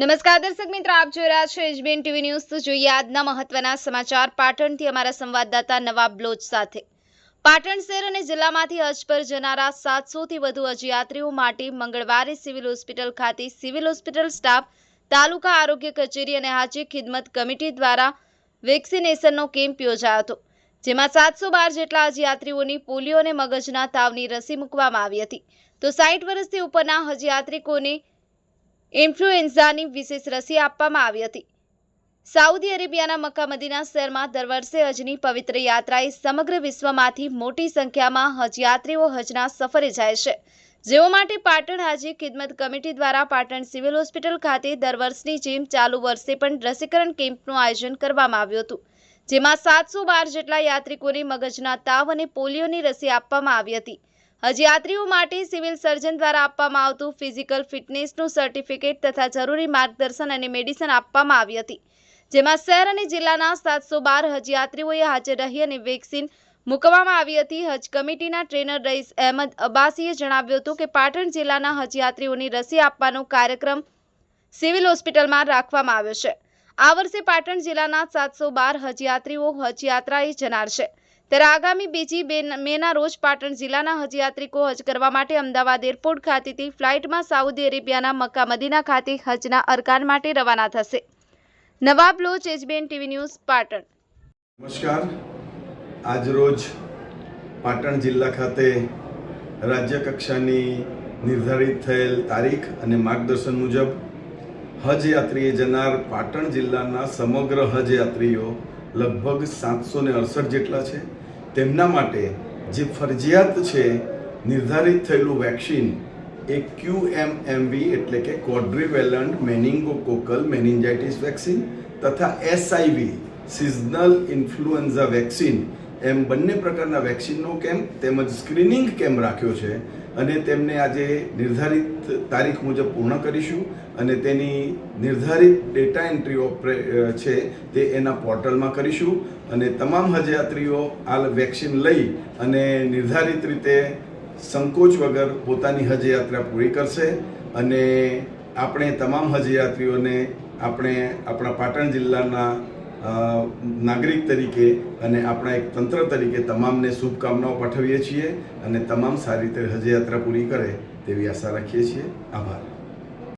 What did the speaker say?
નમસ્કાર, દર્શક મિત્રો, આપ જોઈ રહ્યા છો એચબીએન ટીવી ન્યૂઝ. તો જોઈએ આજના મહત્વના સમાચાર પાટણથી અમારા સંવાદદાતા નવાબ બ્લોચ સાથે. પાટણ શહેર અને જિલ્લામાંથી હજ પર જનારા સાતસોથી વધુ હજયાત્રીઓ માટે મંગળવારે સિવિલ હોસ્પિટલ ખાતે સિવિલ હોસ્પિટલ સ્ટાફ, તાલુકા આરોગ્ય કચેરી અને હાજી ખિદમત કમિટી દ્વારા વેક્સિનેશનનો કેમ્પ યોજાયો હતો, જેમાં સાતસો બાર જેટલા હજયાત્રીઓની પોલિયો અને મગજના તાવની રસી મૂકવામાં આવી હતી. તો સાઠ વર્ષથી ઉપરના હજયાત્રિકોને ઇન્ફ્લુએન્ઝાની વિશેષ રસી આપવામાં આવી હતી. સાઉદી અરેબિયાના મક્કા મદીના શહેરમાં દર વર્ષે હજની પવિત્ર યાત્રાએ સમગ્ર વિશ્વમાંથી મોટી સંખ્યામાં હજયાત્રીઓ હજના સફરે જાય છે. જેઓ માટે પાટણ હાજી ખિદમત કમિટી દ્વારા પાટણ સિવિલ હોસ્પિટલ ખાતે દર વર્ષની જેમ ચાલુ વર્ષે પણ રસીકરણ કેમ્પનું આયોજન કરવામાં આવ્યું હતું. જેમાં સાતસો બાર જેટલા યાત્રિકોને મગજના તાવ અને પોલિયોની રસી આપવામાં આવી હતી. હજયાત્રીઓ માટે સિવિલ સર્જન દ્વારા આપવામાં આવતું ફિઝિકલ ફિટનેસનું સર્ટિફિકેટ તથા જરૂરી માર્ગદર્શન અને મેડિસિન આપવામાં આવી હતી, જેમાં શહેર અને જિલ્લાના સાતસો બાર હજયાત્રીઓએ હાજર રહી અને વેક્સિન મૂકવામાં આવી હતી. હજ કમિટીના ટ્રેનર રઈસ અહેમદ અબ્બાસીએ જણાવ્યું હતું કે પાટણ જિલ્લાના હજયાત્રીઓની રસી આપવાનો કાર્યક્રમ સિવિલ હોસ્પિટલમાં રાખવામાં આવ્યો છે. આ વર્ષે પાટણ જિલ્લાના સાતસો બાર હજયાત્રીઓ હજયાત્રાએ જનાર છે. ત્યારે આગામી બીજી બે મેના રોજ પાટણ જિલ્લાના હજયાત્રિકો હજ કરવા માટે અમદાવાદ એરપોર્ટ ખાતેથી ફ્લાઇટમાં સાઉદી અરેબિયાના મક્કા મદીના ખાતે હજના અરકાન માટે રવાના થશે. નવાબ લોચ, એચબીએન ટીવી ન્યૂઝ, પાટણ. નમસ્કાર. આજરોજ પાટણ જિલ્લા ખાતે રાજ્ય કક્ષાની નિર્ધારિત થયેલ તારીખ અને માર્ગદર્શન મુજબ હજ જનાર પાટણ જિલ્લાના સમગ્ર હજ યાત્રીઓ લગભગ સાતસો ને અડસઠ જેટલા છે. તેમના માટે જે ફરજિયાત છે, નિર્ધારિત થયેલું વેક્સિન એ ક્યુ એમ એમવી એટલે કે કોડ્રીવેલન્ટ મેનિંગોકોકલ મેનિન્જાઇટિસ વેક્સિન તથા એસઆઈવી સિઝનલ ઇન્ફ્લુએન્ઝા વેક્સિન એમ બંને પ્રકારના વેક્સિનનો કેમ્પ તેમજ સ્ક્રીનિંગ કેમ્પ રાખ્યો છે અને તેમને આજે નિર્ધારિત તારીખ મુજબ પૂર્ણ કરીશું અને તેની નિર્ધારિત ડેટા એન્ટ્રી છે તે એના પોર્ટલમાં કરીશું અને તમામ હજયાત્રીઓ આ વેક્સિન લઈ અને નિર્ધારિત રીતે સંકોચ વગર પોતાની હજયાત્રા પૂરી કરશે અને આપણે તમામ હજયાત્રીઓને આપણે આપણા પાટણ જિલ્લાના નાગરિક તરીકે અને આપણા એક તંત્ર તરીકે તમામને શુભકામનાઓ પાઠવીએ છીએ અને તમામ સારી રીતે હજયાત્રા પૂરી કરે તેવી આશા રાખીએ છીએ. આભાર.